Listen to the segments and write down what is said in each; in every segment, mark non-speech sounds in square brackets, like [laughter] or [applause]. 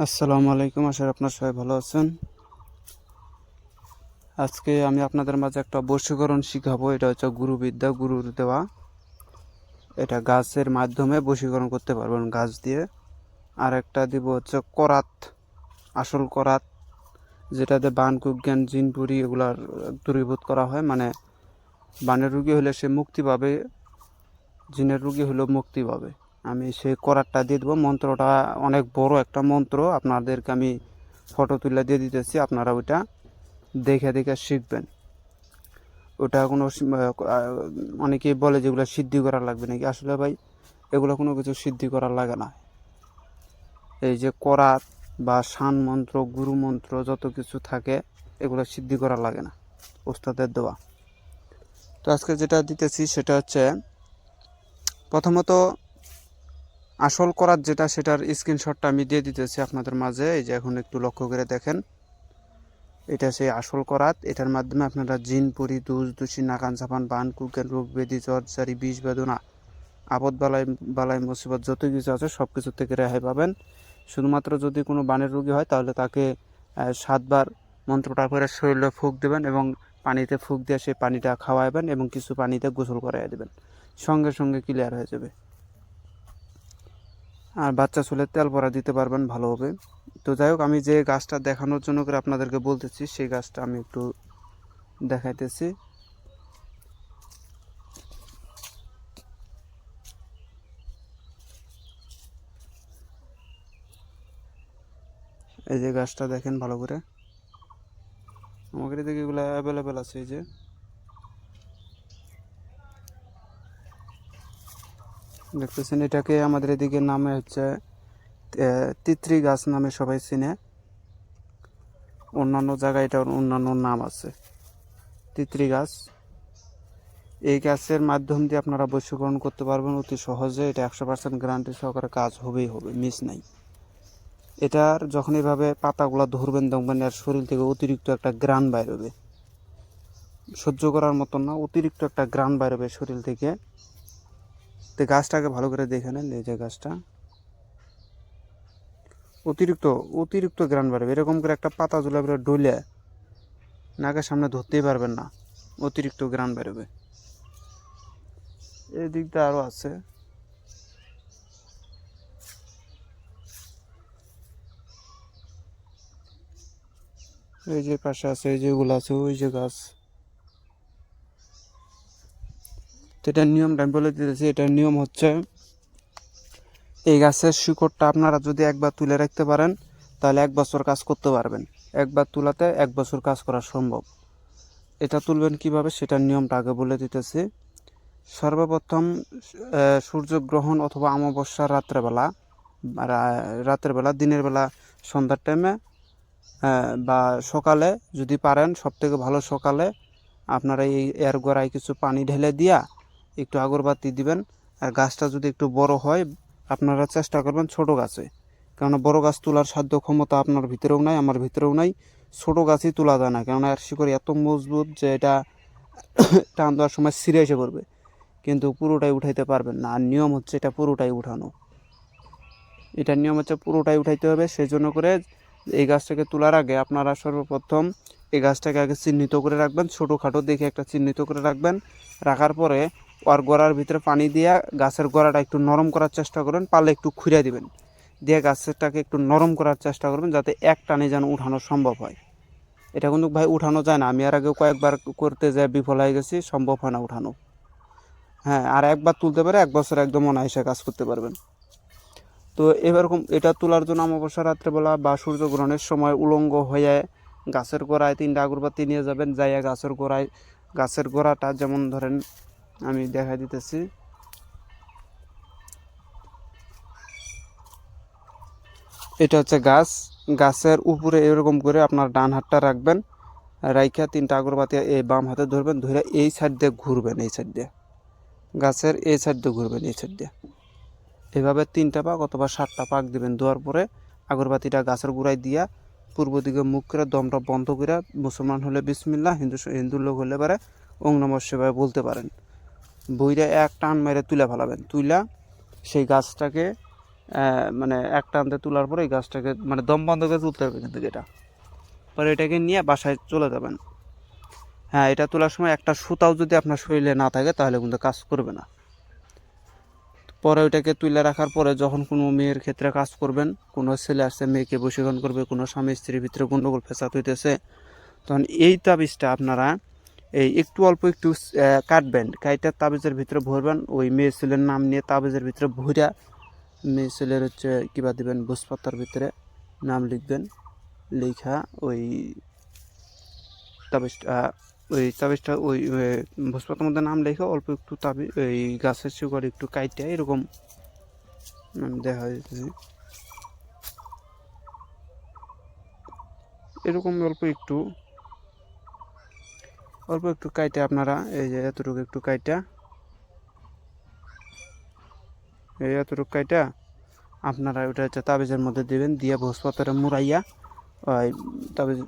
আসসালামু আলাইকুম, আশা করি আপনার সবাই ভালো আছেন। আজকে আমি আপনাদের মাঝে একটা বশীকরণ শিখাবো, এটা হচ্ছে গুরুবিদ্যা, গুরুর দেওয়া। এটা গাছের মাধ্যমে বশীকরণ করতে পারবেন গাছ দিয়ে। আর একটা দিব হচ্ছে করাত, আসল করাত যেটাতে বান কুজ্ঞান জিনপুরি এগুলার দূরীভূত করা হয়। মানে বানের রুগী হলে সে মুক্তি পাবে, জিনের রুগী হলেও মুক্তি পাবে। আমি সেই করারটা দিয়ে দেবো। মন্ত্রটা অনেক বড় একটা মন্ত্র। আপনাদেরকে আমি ফটো তুলে দিয়ে দিতেছি, আপনারা ওইটা দেখে দেখে শিখবেন। ওটা কোনো অনেকেই বলে যেগুলো সিদ্ধি করা লাগবে নাকি? আসলে ভাই, এগুলো কোনো কিছু সিদ্ধি করা লাগে না। এই যে করাত বা শান মন্ত্র, গুরু মন্ত্র, যত কিছু থাকে, এগুলো সিদ্ধি করা লাগে না, ওস্তাদের দেওয়া। তো আজকে যেটা দিতেছি সেটা হচ্ছে, প্রথমত আসল করার যেটা সেটার স্ক্রিনশটটা আমি দিয়ে দিতেছি আপনাদের মাঝে। এই যে এখন একটু লক্ষ্য করে দেখেন। এটা সেই আসল করাত। এটার মাধ্যমে আপনারা জিন, পুরি দুষ দুষি নাকান চাপান বান, কুকেন রোগ ব্যাধি জ্বর, জারি, বিষ, বেদনা আপদ বালাই বালাই, মুসিবত যত কিছু আছে সব কিছু থেকে রেহাই পাবেন। শুধুমাত্র যদি কোনো বানের রোগী হয় তাহলে তাকে সাতবার মন্ত্রটা করে শরীরে ফুক দেবেন এবং পানিতে ফুক দিয়ে সেই পানিটা খাওয়াবেন এবং কিছু পানিতে গোসল করাই দেবেন। সঙ্গে সঙ্গে ক্লিয়ার হয়ে যাবে। আর বাচ্চা চুলের তেল পরা দিতে পারবেন ভালো হবে তো যাই হোক, আমি যে গাছটা দেখানোর জন্য করে আপনাদেরকে বলতেছি, সেই গাছটা আমি একটু দেখাইতেছি। এই যে গাছটা দেখেন ভালো করে। আমাদের এদিকে এগুলো অ্যাভেলেবেল আছে, এই যে। দেখতেছেন, এটাকে আমাদের এদিকে নামে হচ্ছে তিত্রি গাছ নামে সবাই চিনে। অন্যান্য জায়গায় এটার অন্যান্য নাম আছে, তিত্রি গাছ। এই গাছের মাধ্যম দিয়ে আপনারা বশীকরণ করতে পারবেন, অতি সহজে। এটা একশো পার্সেন্ট গ্যারান্টি সহকারে কাজ হবেই হবে মিস নাই। এটার যখন এইভাবে পাতাগুলো ধরবেন, দেখবেন এর শরীর থেকে অতিরিক্ত একটা গ্রান বাইরবে সহ্য করার মতন না, অতিরিক্ত একটা গ্রান বাইরবে শরীর থেকে। তো গাছটাকে ভালো করে দেখে নেন, এই যে গাছটা। অতিরিক্ত অতিরিক্ত গ্রান বাড়বে। এরকম করে একটা পাতা জুলা করে ডলে নাকের সামনে ধরতেই পারবেন না, অতিরিক্ত গ্রান বেরোবে এই দিকটা আরও আছে। এই যে পাশে আছে, এই যেগুলো আছে, ওই যে গাছ। তো এটার নিয়মটা আমি বলে দিতেছি, এটার নিয়ম হচ্ছে এই গাছের শিকড়টা আপনারা যদি একবার তুলে রাখতে পারেন, তাহলে এক বছর কাজ করতে পারবেন। একবার তুলাতে এক বছর কাজ করা সম্ভব। এটা তুলবেন কীভাবে সেটার নিয়মটা আগে বলে দিতেছি। সর্বপ্রথম সূর্যগ্রহণ অথবা অমাবস্যার রাত্রেবেলা রাতের বেলা, দিনের বেলা, সন্ধ্যার টাইমে বা সকালে যদি পারেন, সবথেকে ভালো সকালে আপনারা এই এর গোড়ায় কিছু পানি ঢেলে দিয়া একটু আগরবাতি দিবেন, আর গাছটা যদি একটু বড় হয়, আপনারা চেষ্টা করবেন ছোট গাছে। কেননা বড় গাছ তোলার সাধ্য ক্ষমতা আপনার ভিতরেও নাই, আমার ভিতরেও নাই। ছোট গাছই তোলা যায় না, কেননা আর শিকড় এত মজবুত যে এটা [coughs] টান দেওয়ার সময় ছিঁড়ে এসে পড়বে। কিন্তু পুরোটাই উঠাইতে পারবেন না, আর নিয়ম হচ্ছে এটা পুরোটাই উঠানো। এটা নিয়ম হচ্ছে পুরোটাই উঠাইতে হবে সেই জন্য করে এই গাছটাকে তোলার আগে আপনারা সর্বপ্রথম এই গাছটাকে আগে চিহ্নিত করে রাখবেন, ছোটোখাটো দেখে একটা চিহ্নিত করে রাখবেন। রাখার পরে ওর গোড়ার ভিতরে পানি দিয়ে গাছের গোড়াটা একটু নরম করার চেষ্টা করবেন, পারলে একটু খুঁড়ে দিবেন। দিয়ে গাছেরটাকে একটু নরম করার চেষ্টা করবেন যাতে এক টানে যেন উঠানো সম্ভব হয়। এটা কিন্তু ভাই উঠানো যায় না, আমি আর আগে কয়েকবার করতে যাই, বিফল হয়ে গেছি, সম্ভব হয় না উঠানো। হ্যাঁ আর একবার তুলতে পারে, এক বছর একদম অনায়াসে কাজ করতে পারবেন। তো এরকম এটা তোলার জন্য অমাবস্যা রাত্রেবেলা বা সূর্যগ্রহণের সময় উলঙ্গ হয়ে গাছের গোড়ায় তিনটা আগরবাতি নিয়ে যাবেন, যাইয়া গাছের গোড়ায়, গাছের গোড়াটা যেমন ধরেন আমি দেখা দিতেছি। এটা হচ্ছে গাছ। গাছের উপরে এরকম করে আপনার ডান হাতটা রাখবেন। রাইখা তিনটা আগরবাতি এই বাম হাতে ধরবেন, ধরে এই সাইড দিয়ে ঘুরবেন, এই সাইড দিয়ে। গাছের এই সাইড দিয়ে ঘুরবেন, এই সাইড দিয়ে। এভাবে তিনটা পাক অথবা সাতটা পাক দিবেন, দেওয়ার পরে আগরবাতিটা গাছের গোড়ায় দিয়া পূর্ব দিকে মুখ করে দমটা বন্ধ করে মুসলমান হলে বিসমিল্লা হিন্দু হিন্দু লোক হলে পারে, ওং শিবায় বলতে পারেন। বইটা এক টান মেরে তুলে ফেলাবেন। তুইলা সেই গাছটাকে মানে এক টানতে তোলার পরে এই গাছটাকে মানে দম বন্ধ করে তুলতে হবে কিন্তু এটা। পরে এটাকে নিয়ে বাসায় চলে যাবেন। হ্যাঁ এটা তোলার সময় একটা সুতাও যদি আপনার শরীরে না থাকে তাহলে কিন্তু কাজ করবে না। পরে ওইটাকে তুলে রাখার পরে যখন কোনো মেয়ের ক্ষেত্রে কাজ করবেন, কোনো ছেলে আসছে, মেয়েকে বশীকরণ করবে, কোনো স্বামী স্ত্রীর ভিতরে গণ্ডগোল ফেসাদ হইতেছে, তখন এই তাবিজটা আপনারা এই একটু অল্প একটু কাটবেন। কাইটা তাবিজের ভিতরে ভরবেন। ওই মেয়ে ছেলের নাম নিয়ে তাবিজের ভিতরে ভরা মেয়ে ছেলের হচ্ছে কিবা দিবেন বুঝপাতার ভিতরে নাম লিখবেন। লেখা ওই তাবিজটা ওই তাবিজটা ওই ভোজপাতার মধ্যে নাম লেখা অল্প একটু তাবি ওই গাছের শিকড় একটু কাইটে এরকম দেখা যাচ্ছে এরকম অল্প একটু অল্প একটু কাইটে আপনারা, এই যে এতটুকু একটু কাইটা। এই এতটুকু কাইটা আপনারা ওটা হচ্ছে তাবিজের মধ্যে দেবেন, দিয়া ভোজপাতারে মুড়াইয়া ওই তাবিজ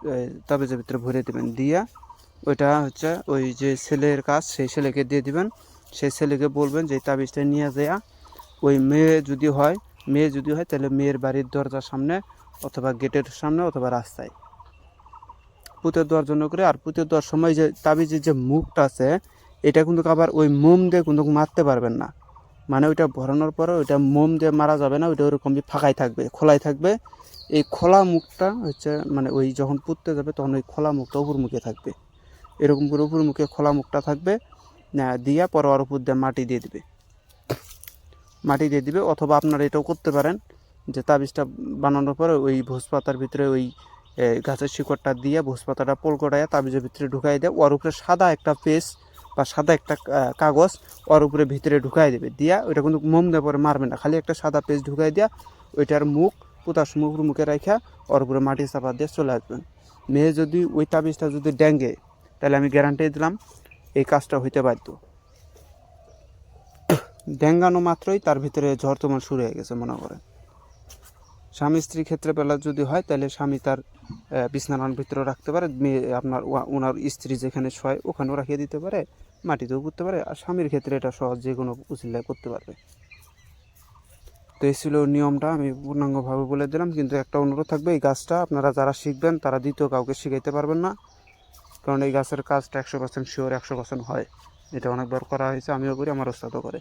তাবিজের ভিতরে ভরে দেবেন। দিয়া ওইটা হচ্ছে ওই যে ছেলের কাজ, সেই ছেলেকে দিয়ে দিবেন। সেই ছেলেকে বলবেন যে তাবিজটা নিয়ে যাইয়া ওই মেয়ে যদি হয়, মেয়ে যদি হয় তাহলে মেয়ের বাড়ির দরজার সামনে অথবা গেটের সামনে অথবা রাস্তায়। পুঁতে দেওয়ার জন্য করে, আর পুঁতে দেওয়ার সময় যে তাবিজের যে মুখটা আছে, এটা কিন্তু আবার ওই মোম দিয়ে কিন্তু মারতে পারবেন না। মানে ওইটা ভরানোর পরে ওইটা মোম দিয়ে মারা যাবে না, ওইটা ওরকমই ফাঁকাই থাকবে, খোলাই থাকবে। এই খোলা মুখটা হচ্ছে মানে ওই যখন পুঁততে যাবে তখন ওই খোলা মুখটা উপর মুখে থাকবে। এরকম করে উপর মুখে খোলা মুখটা থাকবে দিয়া পরে ওর উপর দিয়ে মাটি দিয়ে দিবে। মাটি দিয়ে দিবে, অথবা আপনারা এটাও করতে পারেন যে তাবিজটা বানানোর পরে ওই ভোজ পাতার ভিতরে ওই গাছের শিকড়টা দিয়ে ভোজ পাতাটা পোলকোটায় তাবিজের ভিতরে ঢুকাই দেয়। ওর উপরে সাদা একটা পেস বা সাদা একটা কাগজ ওর উপরে ভিতরে ঢুকাই দেবে। দিয়া ওইটা কিন্তু মোম দিয়ে পরে মারবে না। খালি একটা সাদা পেজ ঢুকাই দিয়া ওইটার মুখ পুতার মুখ মুখে রাখা ওর উপরে মাটি চাপা দিয়ে চলে আসবেন। মেয়ে যদি ওই তাবিজটা যদি ড্যাঙ্গে তাহলে আমি গ্যারান্টি দিলাম এই কাজটা হইতে বাধ্য। [coughs] ড্যাঙ্গানো মাত্রই তার ভিতরে ঝড় তোমার শুরু হয়ে গেছে মনে করেন। স্বামী স্ত্রীর ক্ষেত্রে বেলা যদি হয়, তাহলে স্বামী তার বিছানার ভিতরে রাখতে পারে। মেয়ে আপনার ওনার স্ত্রী যেখানে শয়, ওখানেও রাখিয়ে দিতে পারে, মাটিতেও করতে পারে। আর স্বামীর ক্ষেত্রে এটা সহজ যে কোনো উচিল্লায় করতে পারবে। তো এই ছিল নিয়মটা, আমি পূর্ণাঙ্গভাবে বলে দিলাম। কিন্তু একটা অনুরোধ থাকবে, এই গাছটা আপনারা যারা শিখবেন, তারা দ্বিতীয় কাউকে শিখাইতে পারবেন না। কারণ এই গাছের কাজটা একশো পার্সেন্ট শিওর একশো পার্সেন্ট হয়। এটা অনেকবার করা হয়েছে, আমিও করি, আমার ওস্তাদও করে।